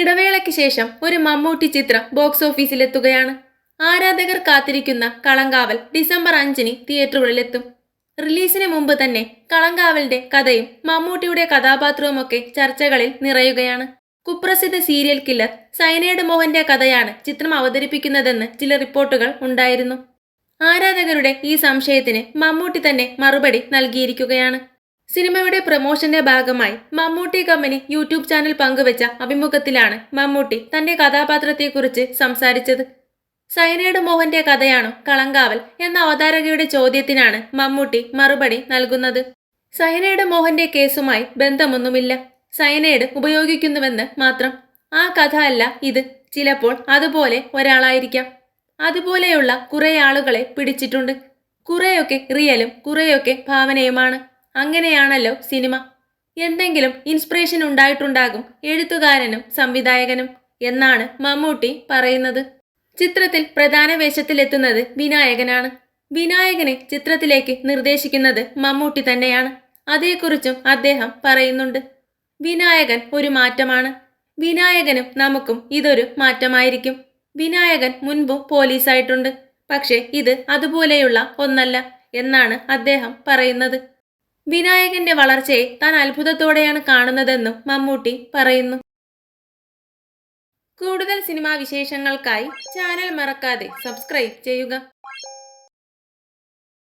ഇടവേളയ്ക്ക് ശേഷം ഒരു മമ്മൂട്ടി ചിത്രം ബോക്സ് ഓഫീസിലെത്തുകയാണ്. ആരാധകർ കാത്തിരിക്കുന്ന കളങ്കാവൽ ഡിസംബർ അഞ്ചിന് തിയേറ്ററുകളിലെത്തും. റിലീസിന് മുമ്പ് തന്നെ കളങ്കാവലിന്റെ കഥയും മമ്മൂട്ടിയുടെ കഥാപാത്രവുമൊക്കെ ചർച്ചകളിൽ നിറയുകയാണ്. കുപ്രസിദ്ധ സീരിയൽ കില്ലർ സൈനേഡ് മോഹന്റെ കഥയാണ് ചിത്രം അവതരിപ്പിക്കുന്നതെന്ന് ചില റിപ്പോർട്ടുകൾ ഉണ്ടായിരുന്നു. ആരാധകരുടെ ഈ സംശയത്തിന് മമ്മൂട്ടി തന്നെ മറുപടി നൽകിയിരിക്കുകയാണ്. സിനിമയുടെ പ്രമോഷന്റെ ഭാഗമായി മമ്മൂട്ടി കമ്പനി യൂട്യൂബ് ചാനൽ പങ്കുവച്ച അഭിമുഖത്തിലാണ് മമ്മൂട്ടി തന്റെ കഥാപാത്രത്തെക്കുറിച്ച് സംസാരിച്ചത്. സൈനേഡ് മോഹന്റെ കഥയാണോ കളങ്കാവൽ എന്ന അവതാരകയുടെ ചോദ്യത്തിനാണ് മമ്മൂട്ടി മറുപടി നൽകുന്നത്. സൈനൈഡ് മോഹന്റെ കേസുമായി ബന്ധമൊന്നുമില്ല. സൈനൈഡ് ഉപയോഗിക്കുന്നുവെന്ന് മാത്രം. ആ കഥ അല്ല ഇത്. ചിലപ്പോൾ അതുപോലെ ഒരാളായിരിക്കാം. അതുപോലെയുള്ള കുറെ ആളുകളെ പിടിച്ചിട്ടുണ്ട്. കുറെയൊക്കെ റിയലും കുറെയൊക്കെ ഭാവനയുമാണ്. അങ്ങനെയാണല്ലോ സിനിമ. എന്തെങ്കിലും ഇൻസ്പിറേഷൻ ഉണ്ടായിട്ടുണ്ടാകും എഴുത്തുകാരനും സംവിധായകനും എന്നാണ് മമ്മൂട്ടി പറയുന്നത്. ചിത്രത്തിൽ പ്രധാന വേഷത്തിലെത്തുന്നത് വിനായകനാണ്. വിനായകനെ ചിത്രത്തിലേക്ക് നിർദ്ദേശിക്കുന്നത് മമ്മൂട്ടി തന്നെയാണ്. അതേക്കുറിച്ചും അദ്ദേഹം പറയുന്നുണ്ട്. വിനായകൻ ഒരു മാറ്റമാണ്. വിനായകനും നമുക്കും ഇതൊരു മാറ്റമായിരിക്കും. വിനായകൻ മുൻപും പോലീസായിട്ടുണ്ട്. പക്ഷേ ഇത് അതുപോലെയുള്ള ഒന്നല്ല എന്നാണ് അദ്ദേഹം പറയുന്നത്. വിനായകന്റെ വളർച്ചയെ താൻ അത്ഭുതത്തോടെയാണ് കാണുന്നതെന്നും മമ്മൂട്ടി പറയുന്നു. കൂടുതൽ സിനിമാ വിശേഷങ്ങൾക്കായി ചാനൽ മറക്കാതെ സബ്സ്ക്രൈബ് ചെയ്യുക.